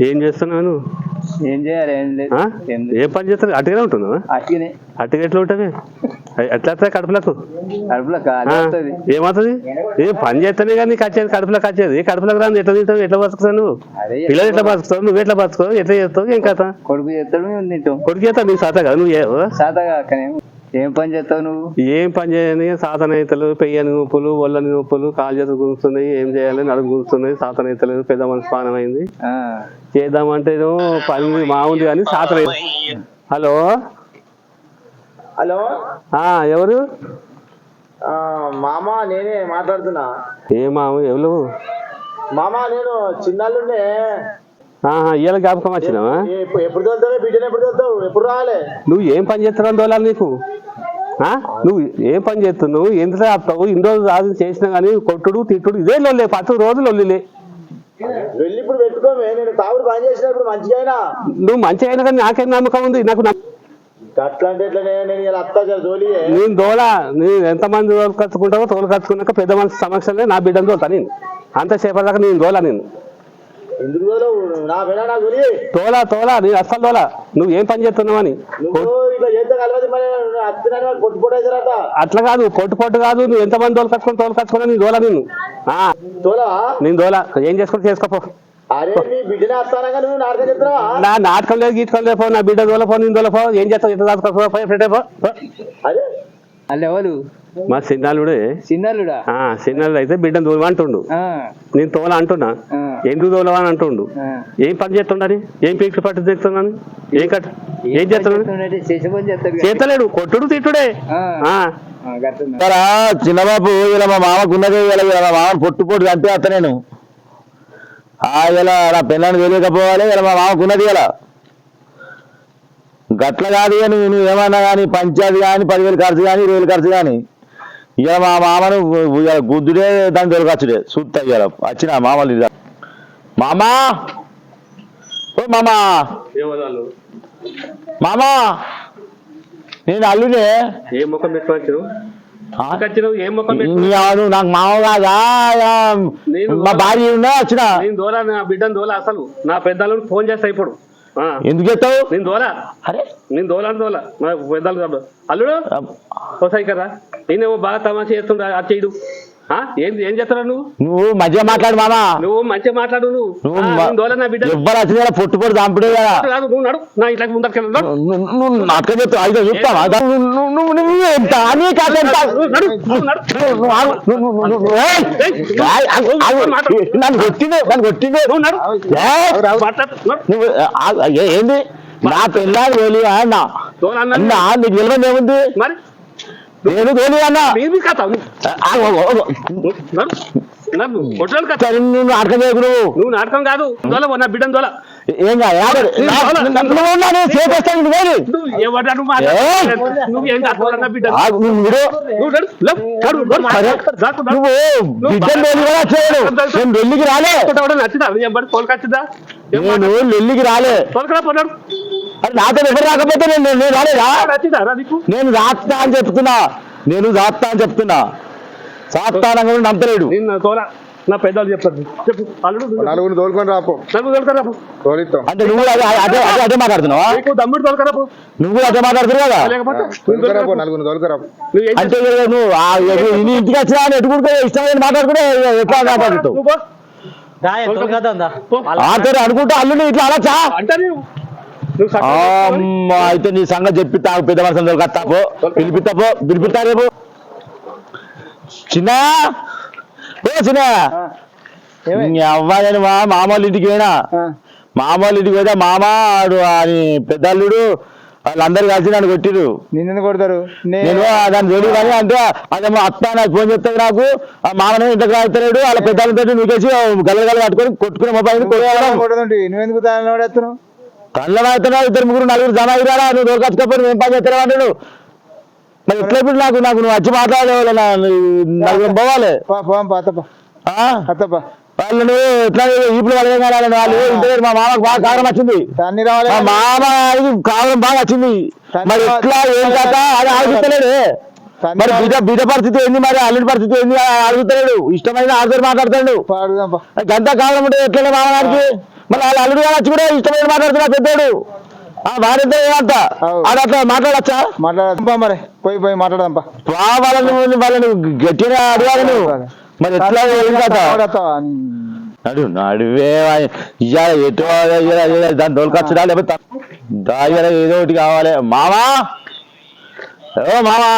ఏం చేస్తున్నావు ఏం చేయాలి ఏం లేదు? ఏం పని చేస్తావు అట్టుగానే ఉంటున్నావా? అట్టినే అట్టుగా ఎట్లా ఉంటుంది ఎట్లా వస్తాయి కడుపులకు? వస్తుంది. ఏమవుతుంది? ఏ పని చేస్తేనే కానీ నీకు వచ్చేది కడుపులోకి వచ్చేది కడుపులోకి రాని ఎట్లా తింటావు? ఎట్లా బతుకుతావు నువ్వు? పిల్లలు ఎట్లా బతుకుతావు? నువ్వు ఎట్లా బతుకుతావు? ఎట్లా చేస్తావు? ఏం కథ? కొడుకు చేస్తాడు కొడుకు చేస్తావు నీకు సాత కదా? నువ్వు అక్కనే ఏం పని చేస్తావు నువ్వు? ఏం పని చేయని సాతనైతలు పెయ్యని నొప్పులు ఒళ్ళని నొప్పులు కాలు చేతులు గుంజుతున్నాయి ఏం చేయాలి నడుము గుంజుతున్నాయి సాతనైతలేదు పెద్ద మనసు పానం అయింది ఆ, చేద్దామంటే పని మామూలు కానీ సాతనై హలో? హలో? ఆ ఎవరు? ఆ, మామ నేనే మాట్లాడుతున్నా. ఏ మామ ఎవరు? మామ నేను చిన్నాళ్ళుండే ఇవాళ జ్ఞాపకం వచ్చినావా? ఏ- ఎప్పు- ఎప్పుడు తోలుతావు? బిడ్డను ఎప్పుడు తోలుతావు? ఎప్పుడు రావాలి? నువ్వు ఏం పని చేస్తున్నావు దోలాలి నీకు? ఆ? నువ్వు ఏం పని చేస్తున్నావు? ఎంత ఆపుతావు? ఇన్ని రోజులు రాజు చేసినా కానీ కొట్టుడు తిట్టుడు ఇదే లొల్లే. పత్తు రోజులు లొల్లిలే. వెళ్ళి ఇప్పుడు పెట్టుకోమే. నేను తాగుడు పని చేసినప్పుడు మంచిగా అయినా నువ్వు మంచి అయినా కానీ నాకేం నమ్మకం ఉంది? నాకు నేను దోలా. నేను ఎంతమంది తోలు కచ్చుకుంటావో తోలు కచ్చుకున్నాక పెద్ద మనిషి సమక్షంలో నా బిడ్డను తోలుతా నేను. అంతసేపటి దాకా నేను దోలా నేను. ఎందుకు తోలవు? నా నా తోలా తోలా నేను అస్సలు తోలా. నువ్వు ఏం పని చేస్తున్నావు అని? నువ్వు ఇట్లా చేస్తే కలవదు మరి అత్తినని వాళ్ళు పొట్టు పొట్టు అవుతారట అట్లా కాదు పొట్టు పొట్టు కాదు. నువ్వు ఎంతమంది తోలు కచ్చుకొని తోలు కచ్చుకున్నా నేను దోలా నేను ఆ, తోలవా నేను దోలా ఏం చేసుకుంటే చేసుకోపో. అరే నీ బిడ్డనే వస్తానగా నువ్వు నాటకం చెప్తున్నావా నా నాటకం లేదు గీటకం లేదు పో. నా బిడ్డ దోలపో నేను దోలపో ఏం చేస్తావు? ఎంత దాచుకోపో పోయి ఫ్రెండ్ అయిపో వాళ్ళు ఎవరు మా సిన్నాళ్ళుడే చిన్నలుడా ఆ సిన్నాళ్ళు అయితే బిడ్డను దోలవా అంటుండు. ఆ, నేను తోల అంటున్నా. ఎందుకు దోలవా అని అంటుండు. ఏం పని చేస్తుండని? ఏం పీకి పట్టు తెస్తున్నాను ఏం కట్ ఏం చేస్తున్నాను చేస్తున్నట్టే చేసే పని చేస్తాడు కదా. చేతలేడు కొట్టుడు తిట్టుడే. చిన్నబాబు ఇలా మా మామకు ఉన్నదే ఇలా ఇలా మా మామ పొట్టు పొట్టు చంపి వస్తా నేను. ఆ ఇలా నా పిల్లని తెలియకపోవాలి ఇలా మా మామకు ఉన్నది ఇలా గట్ల కాదు కానీ నువ్వు ఏమన్నా కానీ పంచాయతీ కానీ పదివేలు ఖర్చు కానీ ఇరవై వేలు ఖర్చు కానీ. ఇక మా మామను ఇవాళ గుద్దుడే దాని దొరకచ్చుడే చూస్తా ఇవాళ వచ్చిన మామలు ఇక. మామా! ఓ మామా! మామా! నేను అల్లునే ఏ ముఖం పెట్టుకోవచ్చు ఆ? వచ్చినావు ఏం ముఖం పెట్టు నీ అవును నాకు మామ కాదా? మా భార్య ఉన్నా వచ్చిన. నేను దోలా నా బిడ్డను దోలా అసలు. నా పెద్దలను ఫోన్ చేస్తా ఇప్పుడు ఎందుకు చెప్తావు నేను దోలా. అరే. నేను దోలా దోలా. నా పెద్దలు కాదు అల్లుడు? వస్తాయి కదా నేనేమో బాగా తమాషా చేస్తుంటా అది చేయడు? ఏం ఏం చేస్తున్నావు నువ్వు? నువ్వు మంచిగా మాట్లాడు మామ. నువ్వు మంచిగా మాట్లాడు నువ్వు. నా బిడ్డ? ఎవ్వరు వచ్చిన కదా పొట్టు పొట్టు చంపుడే కదా. కాదు నువ్వు నడు. నా ఇట్లా ముందరికి నువ్వు- నువ్వు నువ్వు నాటకం చెప్తావు అయితే చెప్తావా? నువ్వు ఎంత అని కాదు ఎంత. నన్ను కొట్టిండు నన్ను కొట్టిండు. నువ్వు నడు. ఏంది? నా అన్న? అన్న నీకు తెలియదు ఏముంది? మరి? నేను తోలి అన్నా? కథ నువ్వు. నాటకం చేయకు నువ్వు. నువ్వు నాటకం కాదు. దోల నా దోల. ఏం నువ్వు నువ్వు. నువ్వు నువ్వు నువ్వు బిడ్డ నువ్వు. నువ్వు. నువ్వు రాలే ఏం రాలే. పోనాడు అది నాతో ఎవరు రాకపోతే నేను నేను రాలేదా? నేను రాస్తా అని చెప్తున్నా. నేను రాస్తా అని చెప్తున్నా. సాత్తానంగా కూడా నమ్మలేడు. నిన్న తోల నా పెద్దలు చెప్తారు. చెప్పు. అల్లుడు నువ్వు చెప్పు. నలుగురిని తోలుకొని రాపో. నలుగురు తోలుకరా పో. తోలిస్తాం. అంటే నువ్వు కూడా అదే అదే అదే అదే మాట్లాడుతున్నావా? నీకు దమ్ముడు. నువ్వు అదే మాట్లాడుతున్నావు కదా? తోలుకొని రాపో అంటే నువ్వు నీ ఇంటికి వచ్చినా అని ఎట్టుకుంటే ఇష్టమైన మాట్లాడుకుంటే ఎట్లా మాట్లాడుతావు అనుకుంటా అల్లుని ఇట్లా అనొచ్చా అంటే అయితే నీ సంగతి చెప్పిస్తా పెద్ద మనుషులు దొరకత్తాపో పిలిపిస్తాపో పిలిపిస్తా రేపు. చిన్న ఓ చిన్న. నీ అవ్వాయని మా మామూలు ఇంటికి పోయినా? మామూలు ఇంటికి పోయినా మామ అని పెద్దల్లుడు వాళ్ళందరూ కలిసి నన్ను కొట్టిరు నిన్నెందుకు కొడతారు? నేను దాని తెలియదు కానీ అంటే అదేమో అత్త నాకు ఫోన్ చెప్తాడు నాకు ఆ మామనే ఇంటికి రాగుతున్నాడు వాళ్ళ పెద్దలతో నీకేసి గల గల కట్టుకొని కొట్టుకుని మొబైల్ కొడుతుంటే నువ్వెందుకు కళ్ళ అవుతున్నావు ఇద్దరు ముగ్గురు నలుగురు జమ అయ్యారా నువ్వు దొరకకపోయి నేను పని చేస్తాను అంటాడు మరి ఎట్లా ఇప్పుడు నాకు? నాకు నువ్వు వచ్చి నలుగురు పోవాలి. వాళ్ళు ఎట్లా ఇప్పుడు వాళ్ళు ఏం కావాలి? వాళ్ళు ఇంటి మా మామకు బాగా కారం వచ్చింది. మా మామ కారం బాగా వచ్చింది. మరి ఎట్లా? ఏం కాక అది తన్ని మరి. బిడ్డ బిడ్డ పరిస్థితి ఏంది మరి? అల్లుడి పరిస్థితి ఏంది? అడుగుతలేడు ఇష్టమైన ఆధార్ మాట్లాడతాడు. గంట కాలం ఉంటే ఎట్లా మామగారికి మళ్ళీ వాళ్ళ అల్లుడు కావచ్చు కూడా ఇష్టమైన మాట్లాడుతున్నా పెద్దోడు. ఆ వాడితే ఏమంత అట్లా మాట్లాడచ్చా? మాట్లాడదాం మరి. పోయి పోయి మాట్లాడదాం పా. వా వాళ్ళని వాళ్ళని గట్టిగా అడగాలి నువ్వు. మరి ఎట్లా? నడు నడువే ఇయ్యాల ఎటు దాని దొరకచ్చుడా లేకపోతే దాయ్యాల ఏదో ఒకటి కావాలి. మామా? ఓ మామా?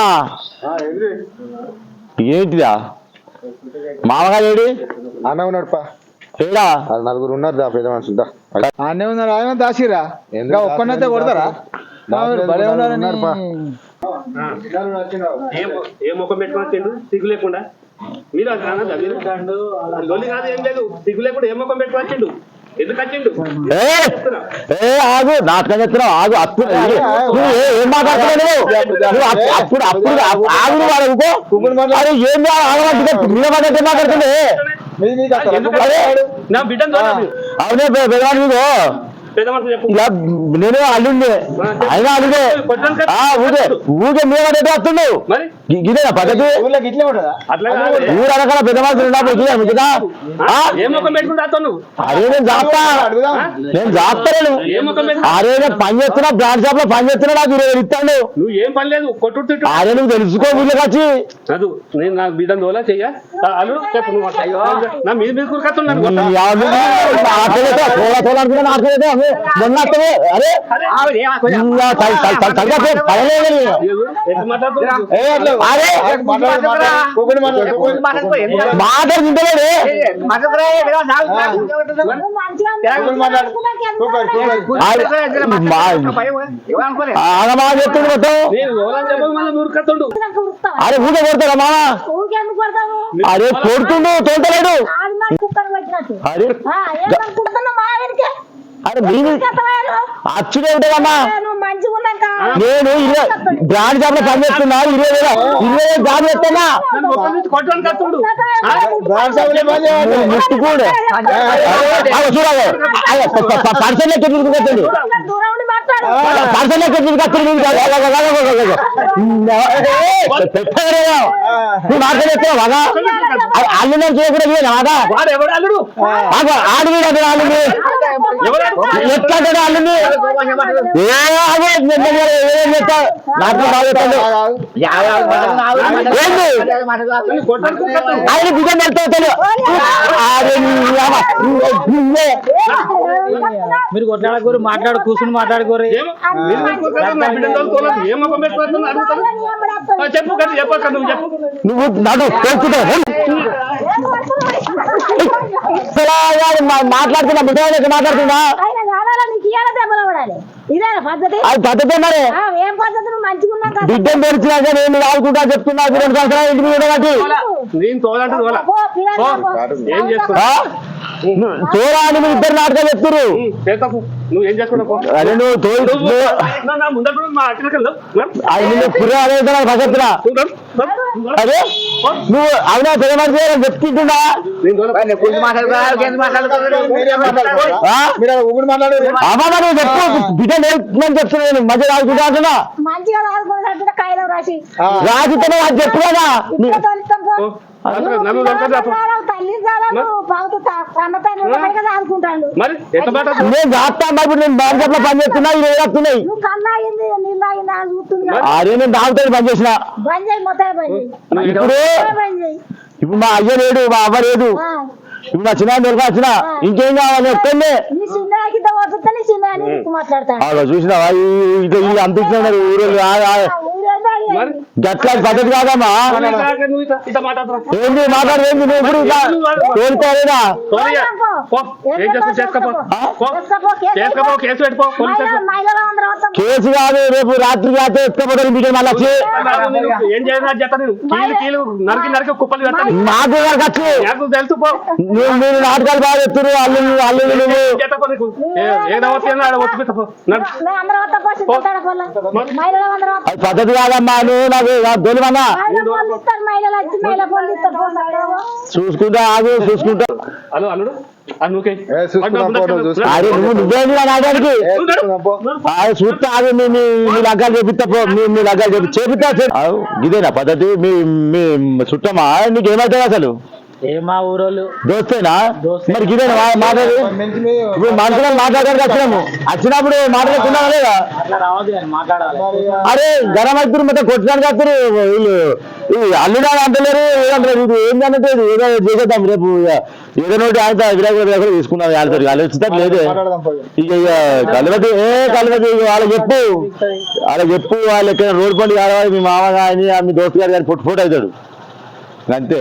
ఏంటిదా? మామగారు ఏడి? అన్న ఉన్నాడు పా. ఏడా నలుగురు ఉన్నారు దా పెద్ద మనుషులు దా. ఆడనే ఉన్నారు ఆయన దాసిరా? ఎందుకు ఇంకా ఒక్కనైతే కొడతారా. ఏం ముఖం పెట్టుకుని వచ్చిండు సిగ్గు లేకుండా. మీరు అది అనద్దా మీరు? లొల్లి కాదు ఏం లేదు. సిగ్గు లేకుండా ఏ ముఖం పెట్టుకుని వచ్చిండు ఎందుకు వచ్చిండు ఏ! ఏ ఆగు నాటకం చెప్తున్నావు ఆగు అప్పుడు నువ్వు ఏ- మాట్లాడుతున్నావు అప్పుడు అప్పుడు ఆగు ఏం ఆగమంటే మీద మాట్లాడితే మాట్లాడుతుంది మీది మీకు వస్తారా? ఎందుకు అరే. నా బిడ్డను చూడదు అవునే పె- పెద్దవాడు ఇలా నేను అల్లుండే అయినా అల్లుడే. ఆ ఊగే ఊగే మీద పడేట్టు వస్తుండు? మరి? ఇ- ఇదేనా పద్ధతి. కాదు. ఊరు అనకాల పెద్ద మనుషులు ఉన్నప్పుడు ఇదే నువ్వు అరే నేను జాప్తా. అడుగుదాం. నేను జాప్తాను అరే నేను పని చేస్తున్నా బ్రాండ్ షాప్లో పని చేస్తున్నా నాకు ఇరవై ఇస్తాడు. నువ్వు ఏం పని లేదు కొట్టు తిట్టు. అరే నువ్వు తెలుసుకో ఊళ్ళోకి వచ్చి. చదువు నేను నాకు బిడ్డను దోలా చెయ్య. అల్లుడు చెప్పు నువ్వు. నా మీద మీద కురకత్తున్నాను మొన్న. అరే ఆగమా చెప్తుంది మొత్తం అరే మామ ఊకెందుకు కొడతావు అరే కొడుతుండు తోటలేడు అరే అరే మీరు. అచ్చుడే ఉంటుందమ్మా నేను ఇరవై బ్రాండ్ షాప్లో పని చేస్తున్నా ఇరవై వేల ఇరవై వేలు జాబ్ చేస్తున్నా. ముట్టుకోడు. చూడాలి పర్సన్ లెక్క నువ్వు బాగా చేయకూడదు బాగా వాడు ఎవడు అల్లుడు ఆడు వీడు అతను అల్లుని ఎవడు ఎట్లా అంటాడు అల్లుని ఏ ఆగు, నేను దగ్గర ఏం చేస్తా నాకు. ఆయన బిజం పెడతాడు. మీరు కొట్లాడకూరు మాట్లాడు కూర్చుని మాట్లాడుకోరు? మీరు చెప్పు కదా చెప్పక్క నువ్వు చెప్పు. నువ్వు నడు మాట్లాడుతున్నా బిడ్డ మాట్లాడుతున్నా. పద్ధతి. అది పద్ధతి మరి? బిడ్డను తెరిచినాక నేను ఆడుకుంటా చెప్తున్నా రెండు సంవత్సరాలు ఇంటి మీద కట్టి నేను తోలంటే తోలా పో, పిల్లలు పో. పో. ఏం చేస్తున్నావు? తోరా అని మీరు ఇద్దరు నాటకాలు చెప్తున్నారు నువ్వు ఏం చేసుకున్నావు. అరే నువ్వు. అది. అదే నువ్వు అవునా పెద్ద మనిషి అని చెప్తుంటున్నా? అమ్మా నువ్వు చెప్పు బిడ్డ నేర్చుకుని చెప్తున్నాను మధ్య రాజుకుంటా అంటున్నా. రాజుతో అది చెప్పు కదా మరి? ఎంత మాట నేను నేను పని చేస్తున్నా వస్తున్నాయి. నేను దాగుతాను పని చేసిన. ఇప్పుడు మా అయ్య లేడు మా అవ్వ లేదు. ఆ, ఇప్పుడు నా చిన్న దొరక వచ్చిన ఇంకేం కావాలి మాట్లాడతాడు చూసినావా అంత ఇచ్చినారు ఊరు గట్ల పద్ధతి కాదమ్మా ఏంది నువ్వు ఇప్పుడు తోలుకోలేదా కేసు కాదు రేపు రాత్రి రాత్రి ఎత్తుకపోతారు మీకు మళ్ళీ వచ్చి నాకు తెలుసు మీరు నాటకాలు బాగా చెప్తున్నారు అల్లు అల్లు చెప్తా అది పద్ధతి కాదమ్మా నువ్వు నాకు మాట్లాడము. చూసుకుంటా ఆగు చూసుకుంటా. హలో అల్లుడు. అరే నువ్వు నువ్వేంటి నా నాటానికి. అది చూస్తా ఆగు మీ మీ మీ లగ్గాలు చేపిస్తా పో. మీ మీ లగ్గాలు చేపి చేపిస్తా చే- అవు, ఇదేనా పద్ధతి? మీ మీ చుట్టమా? నీకు ఏమవుతుంది అసలు? మా ఊరోళ్ళు? దోస్తేనా? దోస్తే. మరి మాట్లాడు. ఇప్పుడు మాట్లాడడానికి వచ్చినాము. వచ్చినప్పుడు మాట్లాడుకున్నా లేదా? అరే గరం అవుతారు మొత్తం కొట్టడానికి వస్తారు వీళ్ళు అల్లుడా అంటలేరు ఇది ఏంటంటే ఇది? ఏదో చేసేద్దాం రేపు ఏదో నోటి ఆయన విరాకుల తీసుకున్నాం వాళ్ళతో వాళ్ళు లేదే. ఇక ఇక ఏ వాళ్ళకి చెప్పు. వాళ్ళకి చెప్పు వాళ్ళు ఎక్కడ రోడ్డు పండుగ ఆడవాలి మీ మామ కానీ మీ దోస్తు గారు కానీ ఫోటో అవుతాడు. అంతే.